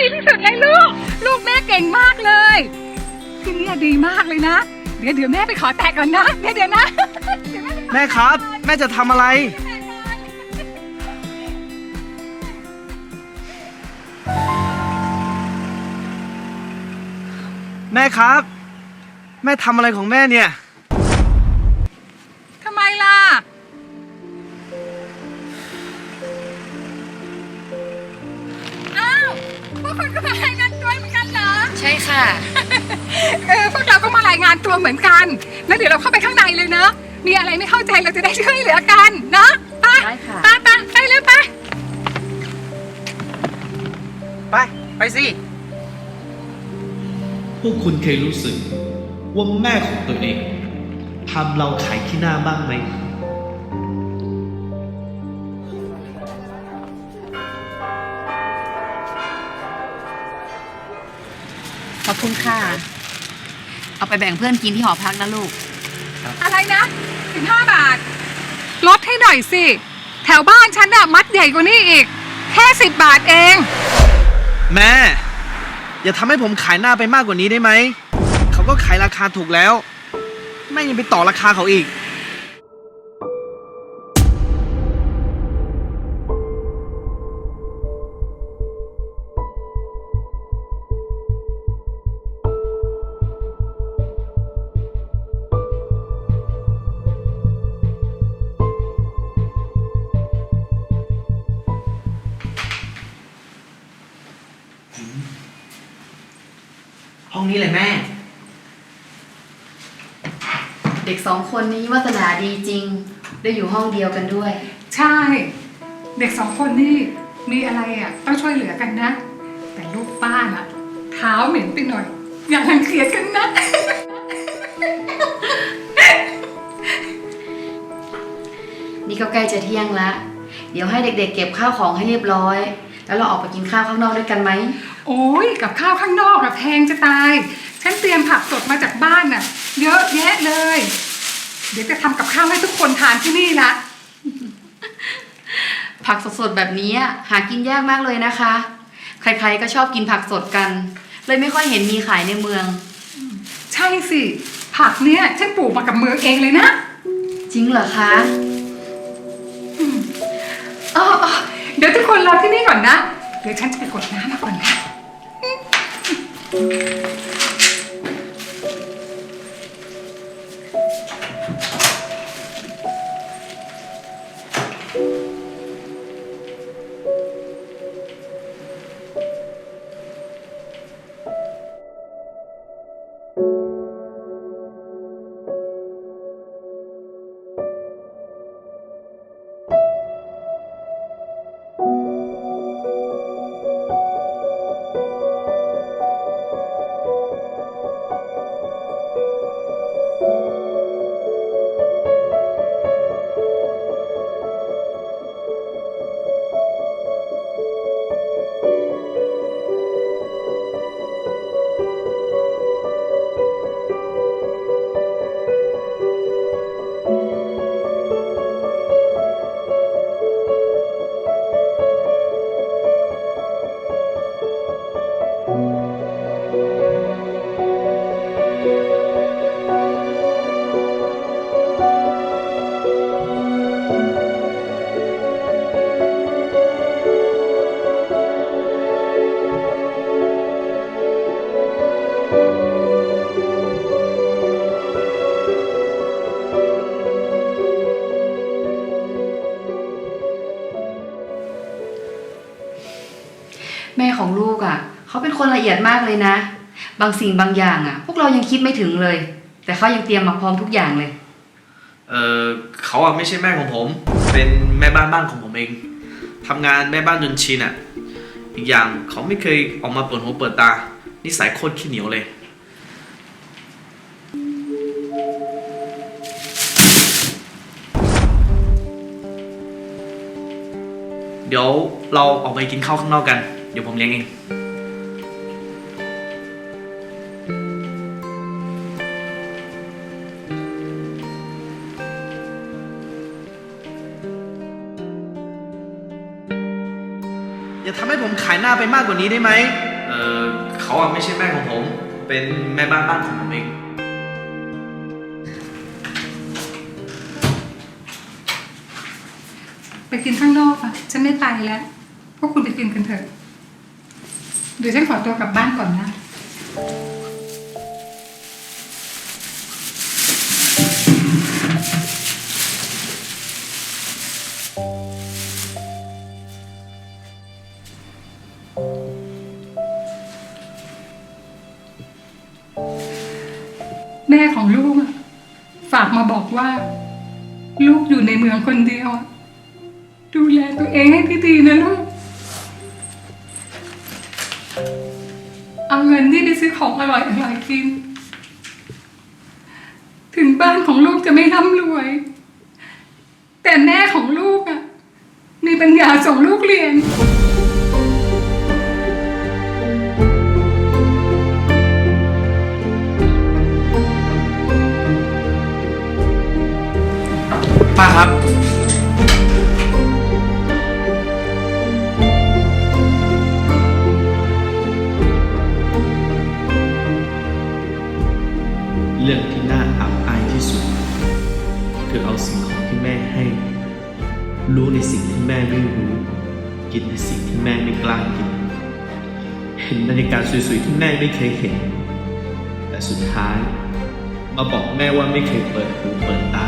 ดีที่สุดเลยลูก ลูกแม่เก่งมากเลย ที่นี่ดีมากเลยนะ เดี๋ยวเดี๋ยวแม่ไปขอแตะก่อนนะ เดี๋ยวเดี๋ยวนะเดี๋ยวแม่ไปขอแม่ครับ แม่จะทำอะไร แตะก่อนแม่ครับ แม่ทำอะไรของแม่เนี่ย พวกคุณก็มารายงานตัวเหมือนกันเหรอ ใช่ค่ะ เออพวกเราก็มารายงานตัวเหมือนกันแล้วเดี๋ยวเราเข้าไปข้างในเลยเนอะมีอะไรไม่เข้าใจเราจะได้ช่วยเหลือกันเนอะไปได้ค่ะ ไปไปไปเลยไป ไป ไปสิ พวกคุณเคยรู้สึกว่าแม่ของตัวเองทำเราขายขี้หน้าบ้างไหม คุณค่ะ เอาไปแบ่งเพื่อนกินที่หอพักนะลูก อะไรนะสิบห้าบาท ลดให้หน่อยสิ แถวบ้านฉันอะมัดใหญ่กว่านี้อีก แค่สิบบาทเอง แม่ อย่าทำให้ผมขายหน้าไปมากกว่านี้ได้ไหม เขาก็ขายราคาถูกแล้ว แม่ยังไปต่อราคาเขาอีก ห้องนี้เลยแม่ เด็กสองคนนี้วาสนาดีจริง ได้อยู่ห้องเดียวกันด้วย ใช่ เด็กสองคนนี่มีอะไรอะต้องช่วยเหลือกันนะ แต่ลูกป้าน่ะเท้าเหม็นไปหน่อย อย่ารังเกียจกันนะ นี่ก็ใกล้จะเที่ยงละ เดี๋ยวให้เด็กๆ เก็บข้าวของให้เรียบร้อย แล้วเราออกไปกินข้าวข้างนอกด้วยกันไหม โอ้ยกับข้าวข้างนอกอะแพงจะตาย ฉันเตรียมผักสดมาจากบ้านน่ะเยอะแยะเลย เดี๋ยวจะทำกับข้าวให้ทุกคนทานที่นี่ละ ผักสดๆแบบนี้อะหากินยากมากเลยนะคะ ใครๆก็ชอบกินผักสดกัน เลยไม่ค่อยเห็นมีขายในเมือง ใช่สิ ผักเนี้ยฉันปลูกมากับมือเองเลยนะ จริงเหรอคะอ๋ออ๋อเดี๋ยว ทุกคนรอที่นี่ก่อนนะ เดี๋ยวฉันจะไปกดน้ำมาก่อนนะ เขาเป็นคนละเอียดมากเลยนะ บางสิ่งบางอย่างอะ พวกเรายังคิดไม่ถึงเลย แต่เขายังเตรียมมาพร้อมทุกอย่างเลย เออเขาอะไม่ใช่แม่ของผม เป็นแม่บ้านบ้านของผมเองทำงานแม่บ้านจนชินอะอีกอย่างเขาไม่เคยออกมาเปิดหูเปิดตา นิสัยโคตรขี้เหนียวเลย เดี๋ยวเราออกไปกินข้าวข้างนอกกัน เดี๋ยวผมเลี้ยงเอง อย่าทำให้ผมขายหน้าไปมากกว่านี้ได้ไหมอเขาอะไม่ใช่แม่ของผม เป็นแม่บ้านบ้านของผมเอง ไปกินข้างนอกอะ ฉันไม่ไปแล้ว พวกคุณไปกินกันเถอะ เดี๋ยวฉันขอตัวกลับบ้านก่อนนะแม่ ของลูก ฝากมาบอกว่า ลูกอยู่ในเมืองคนเดียว ดูแลตัวเองให้ดีๆนะลูก เอาเงินที่ไปซื้อของอร่อยๆกิน ถึงบ้านของลูกจะไม่ร่ำรวย แต่แม่ของลูกอะมีปัญญาส่งลูกเรียน เรื่องที่น่าอับอายที่สุดคือเอาสิ่งของที่แม่ให้ รู้ในสิ่งที่แม่ไม่รู้ กินในสิ่งที่แม่ไม่กล้ากิน เห็นบรรยากาศสวยๆที่แม่ไม่เคยเห็น แต่สุดท้าย มาบอกแม่ว่าไม่เคยเปิดหูเปิดตา